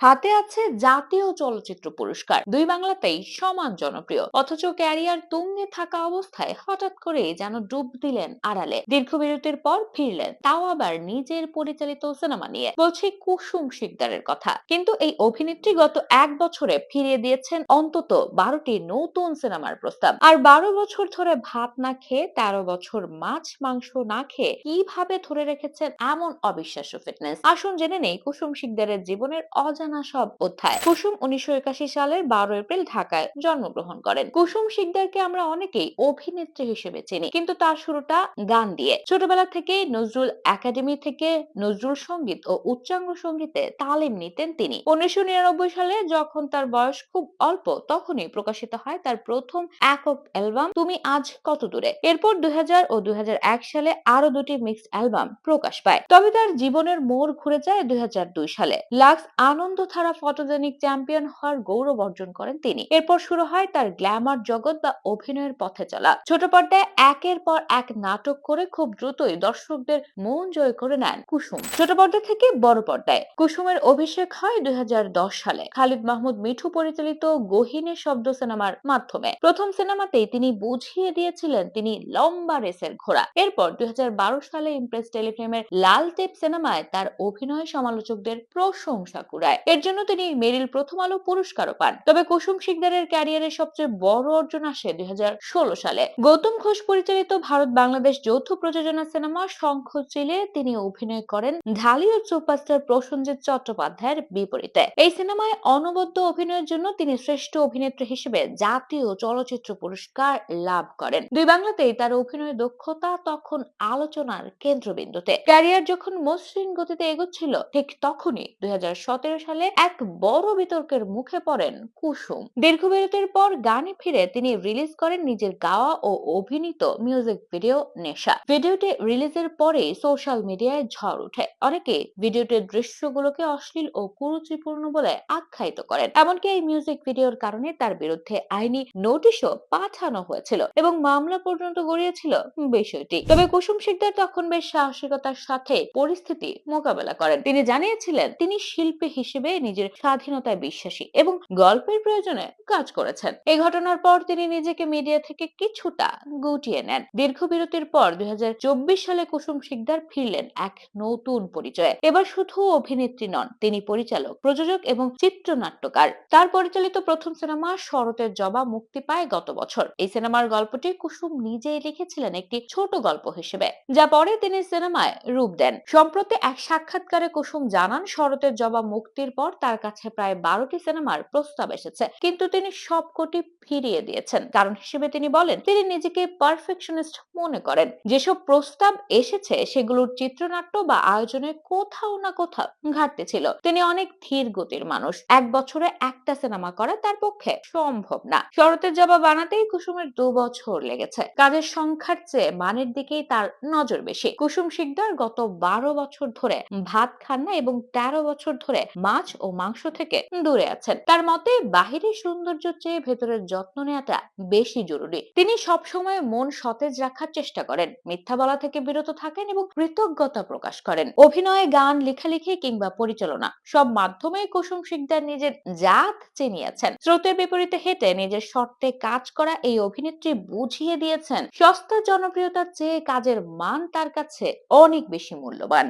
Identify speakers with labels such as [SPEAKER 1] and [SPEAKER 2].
[SPEAKER 1] হাতে আছে জাতীয় চলচ্চিত্র পুরস্কার। দুই বাংলাতেই সমান জনপ্রিয়। অথচ ক্যারিয়ার তুঙ্গে থাকা অবস্থায় হঠাৎ করে যেন ডুব দিলেন আড়ালে। দীর্ঘ বিরতির পর ফিরলেন, তাও আবার নিজের পরিচালিত সিনেমা নিয়ে। বলছি কুসুম শিকদারের কথা। কিন্তু এই অভিনেত্রী গত এক বছরে ফিরিয়ে দিয়েছেন অন্তত বারোটি নতুন সিনেমার প্রস্তাব। আর বারো বছর ধরে ভাত না খেয়ে, তেরো বছর মাছ মাংস না খেয়ে কীভাবে ধরে রেখেছেন এমন অবিশ্বাস্য ফিটনেস আসুন জেনে নেই কুসুম শিকদারের জীবনের অজানা সব অধ্যায় কুসুম উনিশশো একাশি সালের বারো এপ্রিল ঢাকায় জন্মগ্রহণ করেন। কুসুম শিকদারকে আমরা অনেকেই অভিনেত্রী হিসেবে চিনি, কিন্তু তার শুরুটা গান দিয়ে। ছোটবেলা থেকে নজরুল একাডেমি থেকে নজরুল সংগীত ও উচ্চাঙ্গ সঙ্গীতে তালিম নিতেন তিনি। উনিশশো নিরানব্বই সালে যখন তার বয়স খুব অল্প, তখনই প্রকাশিত হয় তার প্রথম একক অ্যালবাম, তুমি আজ কত দূরে? এরপর দুই হাজার ও দুই হাজার এক সালে আরও দুটি মিক্সড অ্যালবাম প্রকাশ পায়। তবে তার জীবনের মোড় ঘুরে যায় দুই হাজার দুই সালে। লাক্স আনন্দ ধারা ফটোজেনিক চ্যাম্পিয়ন হওয়ার গৌরব অর্জন করেন তিনি। এরপর শুরু হয় তার গ্ল্যামার জগৎ বা অভিনয়ের পথে চলা। ছোট পর্দায় একের পর এক নাটক করে খুব দ্রুতই দর্শকদের মন জয় করে নেন কুসুম। ছোট পর্দা থেকে বড় পর্দায়। কুসুমের অভিষেক হয় দুই সালে। খালিদ মাহমুদ মিঠু পরিচালিত গহিনে শব্দ সিনেমার মাধ্যমে। প্রথম সিনেমাতেই তিনি বুঝিয়ে দিয়েছিলেন তিনি লম্বা রেসের ঘোড়া। এরপর দুই হাজার বারো সালে ইমপ্রেস টেলিফিল্মের লাল টেপ সিনেমায় তার অভিনয় সমালোচকদের প্রশংসা কুড়ায়। এর জন্য তিনি মেরিল প্রথম আলো পুরস্কারও পান। তবে কুসুম শিকদারের ক্যারিয়ারের সবচেয়ে বড় অর্জন আসে দুই সালে। গৌতম ঘোষ পরিচালিত ভারত বাংলাদেশ যৌথ প্রযোজনা সিনেমা শঙ্খ চিলে তিনি অভিনয় করেন ঢালিউড সুপারস্টার প্রসেনজিৎ চট্টোপাধ্যায়ের বিপরীতে। এই সিনেমায় অনবদ্য অভিনয়ের জন্য তিনি শ্রেষ্ঠ অভিনেত্রী হিসেবে জাতীয় চলচ্চিত্র পুরস্কার লাভ করেন। দুই বাংলাতেই তার অভিনয় দক্ষতা তখন আলোচনার কেন্দ্রবিন্দুতে। ক্যারিয়ার যখন মসৃণ গতিতে এগোচ্ছিল, ঠিক তখনই দুই সালে এক বড় বিতর্কের মুখে পড়েন কুসুম। দীর্ঘ বিরতির পর গানে ফিরে তিনি রিলিজ করেন নিজের গাওয়া ও অভিনীত মিউজিক ভিডিও নেশা। ভিডিওটি রিলিজের পরে সোশ্যাল মিডিয়ায় ঝড় উঠে অনেকে ভিডিওটির দৃশ্যগুলোকে অশ্লীল ও কুরুচিপূর্ণ বলে আখ্যায়িত করেন। এমনকি এই মিউজিক ভিডিওর কারণে তার বিরুদ্ধে আইনি নোটিশও পাঠানো হয়েছিল এবং মামলা পর্যন্ত গড়িয়েছিল বিষয়টি। তবে কুসুম শিকদার তখন বেশ সাহসিকতার সাথে পরিস্থিতি মোকাবেলা করেন। তিনি জানিয়েছিলেন, তিনি শিল্পী হিসেবে নিজের স্বাধীনতায় বিশ্বাসী এবং গল্পের প্রয়োজনে কাজ করেছেন। এই ঘটনার পর তিনি নিজেকে মিডিয়া থেকে কিছুটা গুটিয়ে নেন। দীর্ঘ বিরতির পর দুই সালে কুসুম শিকদার ফিরলেন এক নতুন পরিচয়ে। এবার শুধু অভিনেত্রী নন, তিনি পরিচালক, প্রযোজক এবং চিত্রনাট্যকার। তার পরিচালিত প্রথম সিনেমা শরতের জবা মুক্তি পায় গত বছর। এই সিনেমার গল্পটি কুসুম নিজেই লিখেছিলেন একটি ছোট গল্প হিসেবে, যা পরে তিনি সিনেমায় রূপ দেন। সম্প্রতি এক সাক্ষাৎকারে কুসুম জানান, শরতের জবা মুক্তির পর তার কাছে প্রায় বারোটি সিনেমার প্রস্তাব এসেছে। কিন্তু তিনি সবকটি ফিরিয়ে দিয়েছেন। কারণ হিসেবে তিনি বলেন, তিনি নিজেকে পারফেকশনিস্ট মনে করেন। যেসব প্রস্তাব এসেছে, সেগুলোর চিত্রনাট্য বা আয়োজনে কোথাও না কোথাও ঘাটতি ছিল। তিনি অনেক ধীর গতির মানুষ। এক বছরে একটা সিনেমা করা তার পক্ষে সম্ভব না। শরতের জবা বানাতেই কুসুমের দু বছর লেগেছে। কাজের সংখ্যার চেয়ে মানের দিকেই তার নজর বেশি। কুসুম শিকদার গত বারো বছর ধরে ভাত খান না এবং তেরো বছর ধরে মাছ ও মাংস থেকে দূরে আছেন। তার মতে, বাহিরের সৌন্দর্য চেয়ে ভেতরের যত্ন নেওয়াটা বেশি জরুরি। তিনি সবসময় মন সতেজ রাখার চেষ্টা করেন, মিথ্যা বলা থেকে বিরত থাকেন এবং কৃতজ্ঞতা প্রকাশ করেন। অভিনয়ে গান, লেখালেখি কিংবা পরিচালনা, সব মাধ্যমে কুসুম শিকদার নিজের জাত চিনিয়েছেন স্রোতের বিপরীতে হেঁটে নিজের শর্তে কাজ করা এই অভিনেত্রী বুঝিয়ে দিয়েছেন, সস্তা জনপ্রিয়তার চেয়ে কাজের মান তার কাছে অনেক বেশি মূল্যবান।